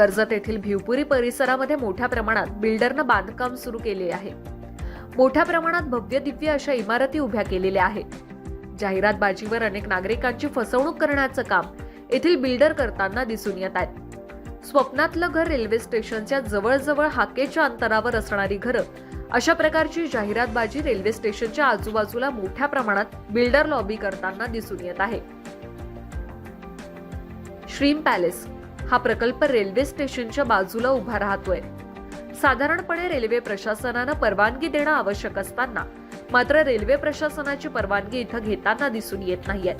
कर्जत येथील भिवपुरी परिसरामध्ये मोठ्या प्रमाणात बिल्डरनं बांधकाम सुरू केले आहे. मोठ्या प्रमाणात भव्य दिव्य अशा इमारती उभ्या केलेल्या आहेत. जाहिरातबाजीवर अनेक नागरिकांची फसवणूक करण्याचं काम येथील बिल्डर करताना दिसून येत आहेत स्वप्नातलं घर रेल्वे स्टेशनच्या जवळजवळ हाकेच्या अंतरावर असणारी घरं अशा प्रकारची जाहिरातबाजी रेल्वे स्टेशनच्या आजूबाजूला मोठ्या प्रमाणात बिल्डर लॉबी करताना दिसून येत आहे. श्रीम पॅलेस हा प्रकल्प रेल्वे स्टेशनच्या बाजूला उभा राहतोय. साधारणपणे रेल्वे प्रशासनानं परवानगी देणं आवश्यक असताना मात्र रेल्वे प्रशासनाची परवानगी इथं घेताना दिसून येत नाहीये.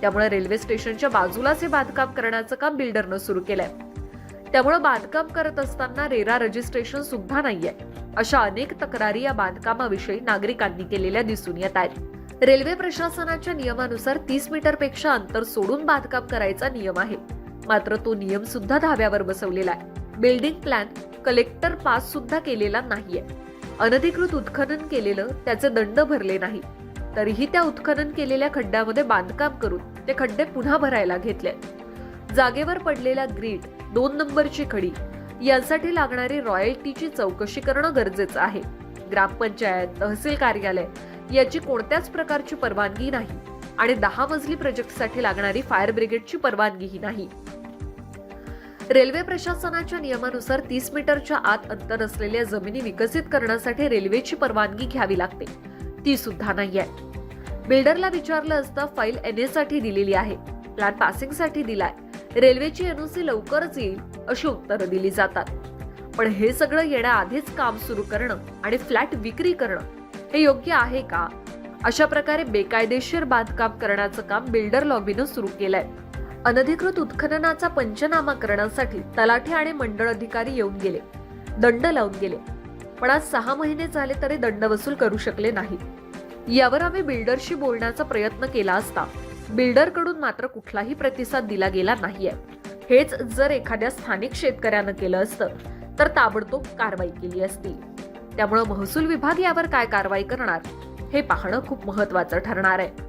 त्यामुळे रेल्वे स्टेशनच्या बाजूलाच हे बांधकाम करण्याचं काम बिल्डरनं सुरू केलंय. त्यामुळे बांधकाम करत असताना रेरा रजिस्ट्रेशन सुद्धा नाहीये अशा अनेक तक्रारी या बांधकामाविषयी नागरिकांनी केलेल्या दिसून येत आहेत. रेल्वे प्रशासनाच्या नियमानुसार तीस मीटरपेक्षा अंतर सोडून बांधकाम करायचा नियम आहे. मात्र तो नियम सुद्धा धाब्यावर बसवलेला आहे. बिल्डिंग प्लॅन कलेक्टर पास सुद्धा केलेला नाहीये. अनधिकृत उत्खनन केलेलं त्याचे दंड भरले नाही. तरीही त्या उत्खनन केलेल्या खड्ड्यामध्ये बांधकाम करून ते खड्डे पुन्हा भरायला घेतले. जागेवर पडलेला ग्रीड दोन नंबरची खडी यांसाठी लागणारी रॉयल्टीची चौकशी करणं गरजेचं आहे. ग्रामपंचायत तहसील कार्यालय याची कोणत्याच प्रकारची परवानगी नाही. आणि दहा मजली प्रोजेक्टसाठी लागणारी फायर ब्रिगेडची परवानगीही नाही. रेल्वे प्रशासनाच्या नियमानुसार तीस मीटरच्या आत अंतर असलेल्या जमिनी विकसित करण्यासाठी रेल्वेची परवानगी घ्यावी लागते. ती सुद्धा नाही आहे बिल्डरला विचारलं असता फाईल एनसाठी दिलेली आहे. प्लॅन पासिंगसाठी दिलाय. रेल्वेची एनओसी लवकरच येईल अशी उत्तरं दिली जातात. पण हे सगळं येण्याआधीच काम सुरू करणं आणि फ्लॅट विक्री करणं हे योग्य आहे का? अशा प्रकारे बेकायदेशीर बांधकाम करण्याचं काम बिल्डर लॉबीनं सुरू केलंय. अनधिकृत उत्खननाचा पंचनामा करण्यासाठी तलाठी आणि मंडळ अधिकारी येऊन गेले. दंड लावून गेले. पण आज सहा महिने झाले तरी दंड वसूल करू शकले नाही. यावर आम्ही बिल्डरशी बोलण्याचा प्रयत्न केला असता बिल्डरकडून मात्र कुठलाही प्रतिसाद दिला गेला नाहीये. हेच जर एखाद्या स्थानिक शेतकऱ्यानं केलं असतं तर ताबडतोब कारवाई केली असती. त्यामुळं महसूल विभाग यावर काय कारवाई करणार? हे पाहणं खूप महत्वाचं ठरणार आहे.